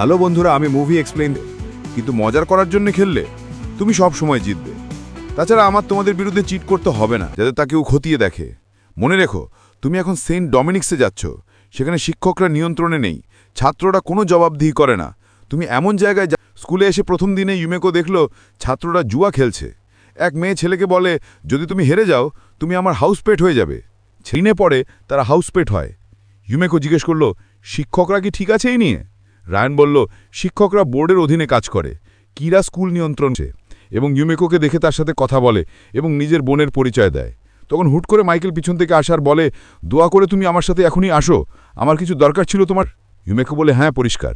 Hello বন্ধুরা, আমি movie explain কিন্তু মজার করার জন্য খেললে তুমি সব সময় জিতবে। তাছাড়া আমার তোমাদের বিরুদ্ধে চিট করতে হবে না, যাতে তা কেউ খতিয়ে দেখে। মনে রেখো, তুমি এখন সেন্ট ডমিনিক্সে যাচ্ছ, সেখানে শিক্ষকরা নিয়ন্ত্রণে নেই, ছাত্ররা কোনো জবাবদিহি করে না। তুমি এমন জায়গায় স্কুলে এসে প্রথম দিনে ইউমেকো দেখল, ছাত্ররা জুয়া খেলছে। এক মেয়ে ছেলেকে বলে, যদি তুমি হেরে যাও, তুমি আমার হাউসপেট হয়ে যাবে। ছিনে পড়ে, তারা হাউসপেট হয়। ইউমেকো জিজ্ঞেস করল, শিক্ষকরা কি ঠিক আছে এই নিয়ে? রায়ন বলল, শিক্ষকরা বোর্ডের অধীনে কাজ করে। কিরা স্কুল নিয়ন্ত্রণ এবং ইউমেকোকে দেখে তার সাথে কথা বলে এবং নিজের বোনের পরিচয় দেয়। তখন হুট করে মাইকেল পিছন থেকে আসার বলে, দোয়া করে তুমি আমার সাথে এখনই আসো। আমার কিছু দরকার ছিল তোমার? ইউমেকো বলে হ্যাঁ পরিষ্কার।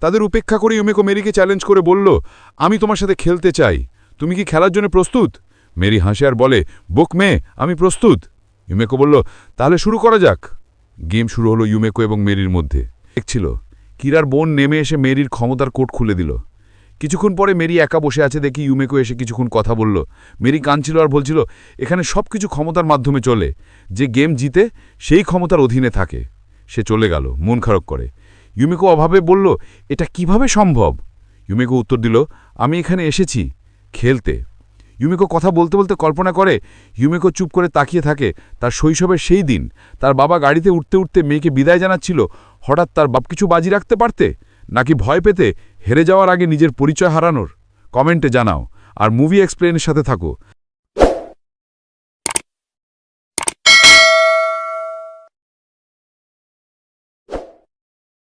তাদের উপেক্ষা করে ইউমেকো মেরিকে চ্যালেঞ্জ করে বলল, আমি তোমার সাথে খেলতে চাই। তুমি কি খেলার জন্য প্রস্তুত? মেরি হাসে আর বলে, বুক মে, আমি প্রস্তুত। ইউমেকো বলল, তাহলে শুরু করা যাক। গেম শুরু হলো ইউমেকো এবং মেরির মধ্যে। দেখছিল কিরার বোন নেমে এসে মেরির ক্ষমতার কোট খুলে দিল। কিছুক্ষণ পরে মেরি একা বসে আছে দেখি ইউমেকো এসে কিছুক্ষণ কথা বলল। মেরি কাঁদছিল আর বলছিল, এখানে সব কিছু ক্ষমতার মাধ্যমে চলে। যে গেম জিতে, সেই ক্ষমতার অধীনে থাকে। সে চলে গেল, মন খারাপ করে। ইউমেকো অভাবে বলল, এটা কীভাবে সম্ভব? ইউমেকো উত্তর দিল, আমি এখানে এসেছি, খেলতে। ইউমেকো কথা বলতে বলতে কল্পনা করে, ইউমিকো চুপ করে তাকিয়ে থাকে তার শৈশবের সেই দিন। তার বাবা গাড়িতে উঠতে উঠতে মেয়েকে বিদায় জানাচ্ছিল, হঠাৎ তার বাপ কিছু বাজি রাখতে পারতে? নাকি ভয় পেতে হেরে যাওয়ার আগে নিজের পরিচয় হারানোর? কমেন্টে জানাও, আর মুভি এক্সপ্লেনের সাথে থাকো।